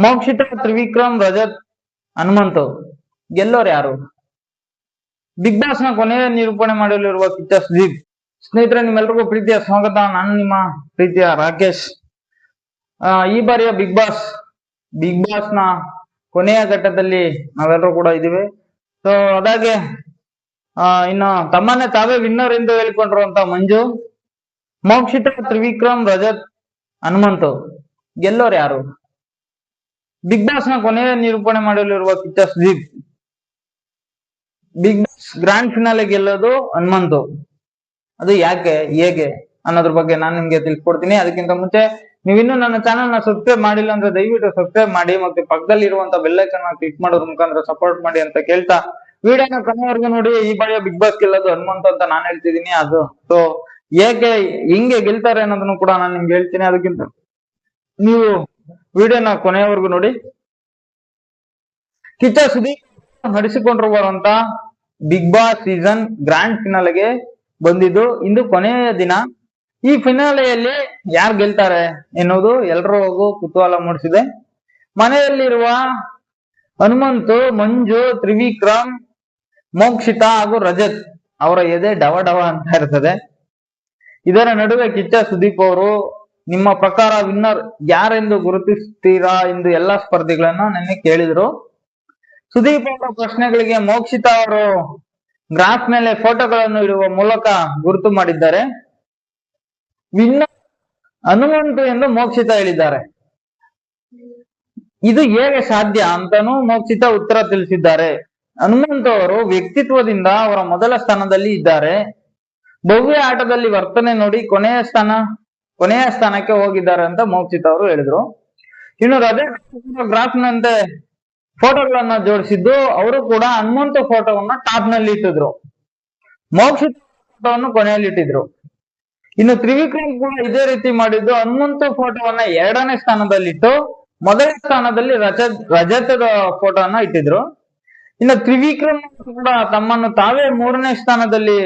ಮೋಕ್ಷಿತ ತ್ರಿವಿಕ್ರಮ್ ರಜತ್ ಹನುಮಂತು ಗೆಲ್ಲೋರು ಯಾರು? ಬಿಗ್ ಬಾಸ್ನ ಕೊನೆಯ ನಿರೂಪಣೆ ಮಾಡಲಿರುವ ಕಿಚ್ಚ ಸುದೀಪ್. ಸ್ನೇಹಿತರೆ ನಿಮ್ಮೆಲ್ಲರಿಗೂ ಪ್ರೀತಿಯ ಸ್ವಾಗತ. ನಾನು ನಿಮ್ಮ ಪ್ರೀತಿಯ ರಾಕೇಶ್. ಈ ಬಾರಿಯ ಬಿಗ್ ಬಾಸ್ ಬಿಗ್ ಬಾಸ್ನ ಕೊನೆಯ ಘಟ್ಟದಲ್ಲಿ ನಾವೆಲ್ಲರೂ ಕೂಡ ಇದ್ದೀವಿ. ಸೊ ಅದಾಗೆ ಆ, ಇನ್ನು ತಮ್ಮನ್ನೇ ತಾವೇ ವಿನ್ನರ್ ಎಂದು ಹೇಳಿಕೊಂಡಿರುವಂತ ಮಂಜು ಮೋಕ್ಷಿತ ತ್ರಿವಿಕ್ರಮ್ ರಜತ್ ಹನುಮಂತು ಗೆಲ್ಲೋರು ಯಾರು? ಬಿಗ್ ಬಾಸ್ನ ಕೊನೆಯ ನಿರೂಪಣೆ ಮಾಡಲಿರುವ Kichcha Sudeep Bigg Boss grand finale ಗೆಲ್ಲೋದು ಹನುಮಂತು. ಅದು ಯಾಕೆ, ಹೇಗೆ ಅನ್ನೋದ್ರ ಬಗ್ಗೆ ನಾನು ನಿಮ್ಗೆ ತಿಳ್ಕೊಡ್ತೀನಿ. ಅದಕ್ಕಿಂತ ಮುಂಚೆ ನೀವಿನ್ನೂ ನನ್ನ ಚಾನಲ್ನ ಸಬ್ಸ್ಕ್ರೈಬ್ ಮಾಡಿಲ್ಲ ಅಂದ್ರೆ ದಯವಿಟ್ಟು ಸಬ್ಸ್ಕ್ರೈಬ್ ಮಾಡಿ ಮತ್ತೆ ಪಕ್ಕದಲ್ಲಿ ಇರುವಂತ ಬೆಲ್ಲೈಕನ್ ಕ್ಲಿಕ್ ಮಾಡೋದ್ರ ಮುಖಾಂತರ ಸಪೋರ್ಟ್ ಮಾಡಿ ಅಂತ ಕೇಳ್ತಾ ವಿಡಿಯೋನ ಕೊನೆವರೆಗೂ ನೋಡಿ. ಈ ಬಾರಿಯ ಬಿಗ್ ಬಾಸ್ ಗೆಲ್ಲೋದು ಹನುಮಂತ ಅಂತ ನಾನು ಹೇಳ್ತಿದ್ದೀನಿ. ಅದು ಸೊ ಏಕೆ ಹಿಂಗೆ ಗೆಲ್ತಾರೆ ಅನ್ನೋದನ್ನು ಕೂಡ ನಾನು ನಿಮ್ಗೆ ಹೇಳ್ತೀನಿ. ಅದಕ್ಕಿಂತ ನೀವು ವಿಡಿಯೋನ ಕೊನೆಯವರೆಗೂ ನೋಡಿ. ಕಿಚ್ಚ ಸುದೀಪ್ ನಡೆಸಿಕೊಂಡಿರುವಂತ ಬಿಗ್ ಬಾಸ್ ಸೀಸನ್ ಗ್ರ್ಯಾಂಡ್ ಫಿನಾಲೆಗೆ ಬಂದಿದ್ದು. ಇಂದು ಕೊನೆಯ ದಿನ. ಈ ಫಿನಾಲೆಯಲ್ಲಿ ಯಾರು ಗೆಲ್ತಾರೆ ಎನ್ನುವುದು ಎಲ್ರಿಗೂ ಕುತೂಹಲ ಮೂಡಿಸಿದೆ. ಮನೆಯಲ್ಲಿರುವ ಹನುಮಂತು, ಮಂಜು, ತ್ರಿವಿಕ್ರಮ್, ಮೋಕ್ಷಿತಾ ಹಾಗೂ ರಜತ್ ಅವರ ಎದೆ ಡವ ಡವ ಅಂತ ಇರ್ತದೆ. ಇದರ ನಡುವೆ ಕಿಚ್ಚ ಸುದೀಪ್ ಅವರು ನಿಮ್ಮ ಪ್ರಕಾರ ವಿನ್ನರ್ ಯಾರೆಂದು ಗುರುತಿಸ್ತೀರಾ ಎಂದು ಎಲ್ಲಾ ಸ್ಪರ್ಧಿಗಳನ್ನ ನಿನ್ನೆ ಕೇಳಿದ್ರು. ಸುದೀಪ್ ಅವರ ಪ್ರಶ್ನೆಗಳಿಗೆ ಮೋಕ್ಷಿತ ಅವರು ಗ್ರಾಫ್ ಮೇಲೆ ಫೋಟೋಗಳನ್ನು ಇಡುವ ಮೂಲಕ ಗುರುತು ಮಾಡಿದ್ದಾರೆ. ವಿನ್ನರ್ ಹನುಮಂತು ಎಂದು ಮೋಕ್ಷಿತ ಹೇಳಿದ್ದಾರೆ. ಇದು ಹೇಗೆ ಸಾಧ್ಯ ಅಂತಾನೂ ಮೋಕ್ಷಿತ ಉತ್ತರ ತಿಳಿಸಿದ್ದಾರೆ. ಹನುಮಂತ ಅವರು ವ್ಯಕ್ತಿತ್ವದಿಂದ ಅವರ ಮೊದಲ ಸ್ಥಾನದಲ್ಲಿ ಇದ್ದಾರೆ. ಭವ್ಯ ಆಟದಲ್ಲಿ ವರ್ತನೆ ನೋಡಿ ಕೊನೆಯ ಸ್ಥಾನ ಕೊನೆಯ ಸ್ಥಾನಕ್ಕೆ ಹೋಗಿದ್ದಾರೆ ಅಂತ ಮೋಕ್ಷಿತ್ ಅವರು ಹೇಳಿದ್ರು. ಇನ್ನು ರಜೆ ಗ್ರಾಫ್ ನಂತೆ ಫೋಟೋಗಳನ್ನ ಜೋಡಿಸಿದ್ದು ಅವರು ಕೂಡ ಹನುಮಂತ ಫೋಟೋವನ್ನ ಟಾಪ್ನಲ್ಲಿ ಇಟ್ಟಿದ್ರು. ಮೋಕ್ಷಿತ ಫೋಟೋವನ್ನು ಕೊನೆಯಲ್ಲಿ ಇಟ್ಟಿದ್ರು. ಇನ್ನು ತ್ರಿವಿಕ್ರಮ್ ಕೂಡ ಇದೇ ರೀತಿ ಮಾಡಿದ್ದು, ಹನುಮಂತ ಫೋಟೋವನ್ನ ಎರಡನೇ ಸ್ಥಾನದಲ್ಲಿಟ್ಟು ಮೊದಲ ಸ್ಥಾನದಲ್ಲಿ ರಜ ರಜತದ ಫೋಟೋವನ್ನ ಇಟ್ಟಿದ್ರು. ಇನ್ನು ತ್ರಿವಿಕ್ರಮ್ ಕೂಡ ತಮ್ಮನ್ನು ತಾವೇ ಮೂರನೇ ಸ್ಥಾನದಲ್ಲಿ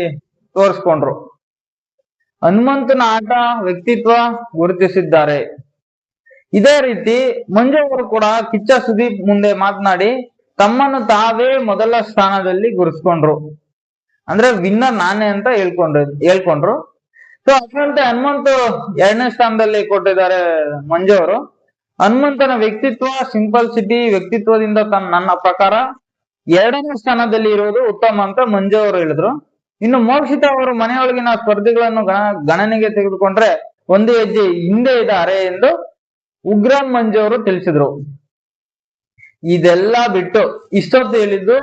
ತೋರಿಸ್ಕೊಂಡ್ರು. ಹನುಮಂತನ ಆಟ ವ್ಯಕ್ತಿತ್ವ ಗುರುತಿಸಿದ್ದಾರೆ. ಇದೇ ರೀತಿ ಮಂಜು ಅವರು ಕೂಡ ಕಿಚ್ಚ ಸುದೀಪ್ ಮುಂದೆ ಮಾತನಾಡಿ ತಮ್ಮನ್ನು ತಾವೇ ಮೊದಲ ಸ್ಥಾನದಲ್ಲಿ ಗುರುಸ್ಕೊಂಡ್ರು ಅಂದ್ರೆ ವಿನ್ನರ್ ನಾನೇ ಅಂತ ಹೇಳ್ಕೊಂಡ್ರು ಹೇಳ್ಕೊಂಡ್ರು. ಸೊ ಅದರಂತೆ ಹನುಮಂತು ಎರಡನೇ ಸ್ಥಾನದಲ್ಲಿ ಕೊಟ್ಟಿದ್ದಾರೆ ಮಂಜು ಅವರು ಹನುಮಂತನ ವ್ಯಕ್ತಿತ್ವ ಸಿಂಪಲ್ ಸಿಟಿ ವ್ಯಕ್ತಿತ್ವದಿಂದ ತನ್ನ ನನ್ನ ಪ್ರಕಾರ ಎರಡನೇ ಸ್ಥಾನದಲ್ಲಿ ಇರುವುದು ಉತ್ತಮ ಅಂತ ಮಂಜು ಅವರು ಹೇಳಿದ್ರು. ಇನ್ನು ಮೋಕ್ಷಿತ ಅವರು ಮನೆಯೊಳಗಿನ ಸ್ಪರ್ಧಿಗಳನ್ನು ಗಣ, ಗಣನೆಗೆ ತೆಗೆದುಕೊಂಡ್ರೆ ಒಂದು ಹೆಜ್ಜೆ ಹಿಂದೆ ಇದ್ದಾರೆ ಎಂದು ಉಗ್ರಂ ಮಂಜು ಅವರು ತಿಳಿಸಿದ್ರು. ಇದೆಲ್ಲ ಬಿಟ್ಟು ಇಷ್ಟೊತ್ತು ಹೇಳಿದ್ದು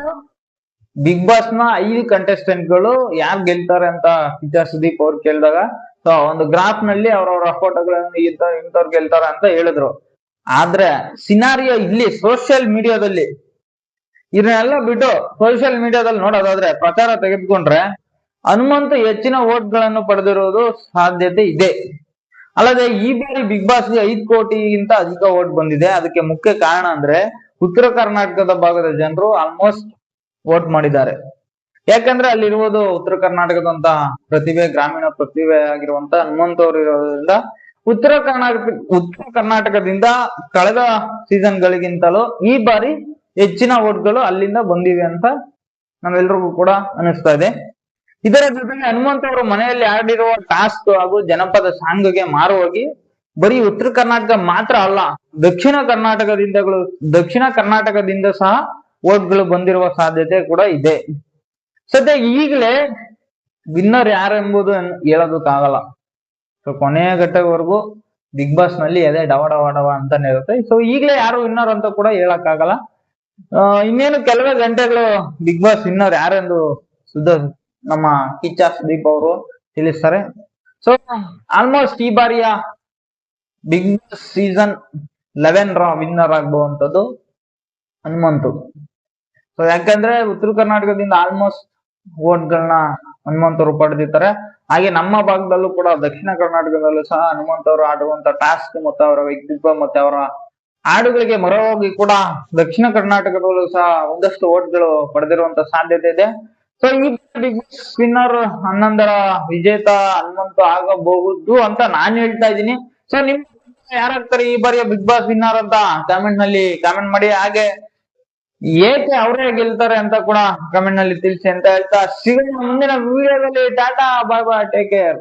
ಬಿಗ್ ಬಾಸ್ನ ಐದು ಕಂಟೆಸ್ಟೆಂಟ್ಗಳು ಯಾರು ಗೆಲ್ತಾರೆ ಅಂತ ಕಿಚ್ಚ ಸುದೀಪ್ ಅವ್ರು ಕೇಳಿದಾಗ ಸೊ ಒಂದು ಗ್ರಾಫ್ನಲ್ಲಿ ಅವ್ರವ್ರ ಫೋಟೋಗಳನ್ನು ಇಂಥ ಇಂಥವ್ರು ಗೆಲ್ತಾರ ಅಂತ ಹೇಳಿದ್ರು. ಆದ್ರೆ ಸಿನಾರಿಯೋ ಇಲ್ಲಿ ಸೋಷಿಯಲ್ ಮೀಡಿಯಾದಲ್ಲಿ ಇದನ್ನೆಲ್ಲ ಬಿಟ್ಟು ಸೋಷಿಯಲ್ ಮೀಡಿಯಾದಲ್ಲಿ ನೋಡೋದಾದ್ರೆ ಪ್ರಚಾರ ತೆಗೆದುಕೊಂಡ್ರೆ ಹನುಮಂತ ಹೆಚ್ಚಿನ ವೋಟ್ಗಳನ್ನು ಪಡೆದಿರುವುದು ಸಾಧ್ಯತೆ ಇದೆ. ಅಲ್ಲದೆ ಈ ಬಾರಿ ಬಿಗ್ ಬಾಸ್ಗೆ ಐದು ಕೋಟಿಗಿಂತ ಅಧಿಕ ವೋಟ್ ಬಂದಿದೆ. ಅದಕ್ಕೆ ಮುಖ್ಯ ಕಾರಣ ಅಂದ್ರೆ ಉತ್ತರ ಕರ್ನಾಟಕದ ಭಾಗದ ಜನರು ಆಲ್ಮೋಸ್ಟ್ ವೋಟ್ ಮಾಡಿದ್ದಾರೆ. ಯಾಕಂದ್ರೆ ಅಲ್ಲಿರುವುದು ಉತ್ತರ ಕರ್ನಾಟಕದಂತ ಪ್ರತಿಭೆ, ಗ್ರಾಮೀಣ ಪ್ರತಿಭೆ ಆಗಿರುವಂತ ಹನುಮಂತ ಅವರು ಇರೋದ್ರಿಂದ ಉತ್ತರ ಕರ್ನಾಟಕ, ಉತ್ತರ ಕರ್ನಾಟಕದಿಂದ ಕಳೆದ ಸೀಸನ್ ಗಳಿಗಿಂತಲೂ ಈ ಬಾರಿ ಹೆಚ್ಚಿನ ವೋಟ್ಗಳು ಅಲ್ಲಿಂದ ಬಂದಿವೆ ಅಂತ ನಾವೆಲ್ರಿಗೂ ಕೂಡ ಅನಿಸ್ತಾ ಇದೆ. ಇದರ ಜೊತೆಗೆ ಹನುಮಂತ ಅವರು ಮನೆಯಲ್ಲಿ ಆಡಿರುವ ಟಾಸ್ಕ್ ಹಾಗೂ ಜನಪದ ಸಾಂಗ್ಗೆ ಮಾರುವಾಗಿ ಬರೀ ಉತ್ತರ ಕರ್ನಾಟಕ ಮಾತ್ರ ಅಲ್ಲ, ದಕ್ಷಿಣ ಕರ್ನಾಟಕದಿಂದಗಳು ದಕ್ಷಿಣ ಕರ್ನಾಟಕದಿಂದ ಸಹ ಓಟ್ಗಳು ಬಂದಿರುವ ಸಾಧ್ಯತೆ ಕೂಡ ಇದೆ. ಸದ್ಯ ಈಗಲೇ ವಿನ್ನರ್ ಯಾರೆಂಬುದು ಹೇಳೋದಕ್ಕಾಗಲ್ಲ. ಸೊ, ಕೊನೆಯ ಘಟ್ಟವರೆಗೂ ಬಿಗ್ ಬಾಸ್ನಲ್ಲಿ ಅದೇ ಡವ ಡವ ಡವ ಅಂತಾನೆ ಇರುತ್ತೆ. ಸೊ, ಈಗಲೇ ಯಾರು ವಿನ್ನರ್ ಅಂತ ಕೂಡ ಹೇಳಕ್ಕಾಗಲ್ಲ. ಇನ್ನೇನು ಕೆಲವೇ ಗಂಟೆಗಳು ಬಿಗ್ ಬಾಸ್ ವಿನ್ನರ್ ಯಾರೆಂದು ಸುದ್ದ ನಮ್ಮ ಕಿಚ್ಚ ಸುದೀಪ್ ಅವರು ತಿಳಿಸ್ತಾರೆ. ಸೊ ಆಲ್ಮೋಸ್ಟ್ ಈ ಬಾರಿಯ ಬಿಗ್ ಬಾಸ್ ಸೀಸನ್ ಲೆವೆನ್ ರ ವಿನ್ನರ್ ಆಗ್ಬಹುವಂಥದ್ದು ಹನುಮಂತು. ಸೊ ಯಾಕಂದ್ರೆ ಉತ್ತರ ಕರ್ನಾಟಕದಿಂದ ಆಲ್ಮೋಸ್ಟ್ ಗಳನ್ನ ಹನುಮಂತವರು ಪಡೆದಿದ್ದಾರೆ ಹಾಗೆ ನಮ್ಮ ಭಾಗದಲ್ಲೂ ಕೂಡ ದಕ್ಷಿಣ ಕರ್ನಾಟಕದಲ್ಲೂ ಸಹ ಹನುಮಂತ ಅವರು ಆಡುವಂತ ಟಾಸ್ಕ್ ಮತ್ತು ಅವರ ವ್ಯಕ್ತಿತ್ವ ಮತ್ತೆ ಅವರ ಹಾಡುಗಳಿಗೆ ಮರವಾಗಿ ಕೂಡ ದಕ್ಷಿಣ ಕರ್ನಾಟಕದಲ್ಲೂ ಸಹ ಒಂದಷ್ಟು ಓಟ್ಗಳು ಪಡೆದಿರುವಂತ ಸಾಧ್ಯತೆ ಇದೆ. ಸೊ ಈ ಬಿಗ್ ಬಾಸ್ ವಿನ್ನರ್ ಹನ್ನೊಂದರ ವಿಜೇತ ಹನುಮಂತ ಆಗಬಹುದು ಅಂತ ನಾನ್ ಹೇಳ್ತಾ ಇದ್ದೀನಿ. ಸೊ ನಿಮ್ ಯಾರಾಗ್ತಾರೆ ಈ ಬಾರಿಯ ಬಿಗ್ ಬಾಸ್ ವಿನ್ನರ್ ಅಂತ? ಕಾಮೆಂಟ್ನಲ್ಲಿ ಕಾಮೆಂಟ್ ಮಾಡಿ. ಹಾಗೆ ಏಕೆ ಅವರೇ ಗೆಲ್ತಾರೆ ಅಂತ ಕೂಡ ಕಮೆಂಟ್ನಲ್ಲಿ ತಿಳಿಸಿ ಅಂತ ಹೇಳ್ತಾ ಸಿಗೋಣ ಮುಂದಿನ ವಿಡಿಯೋದಲ್ಲಿ tata bye bye take care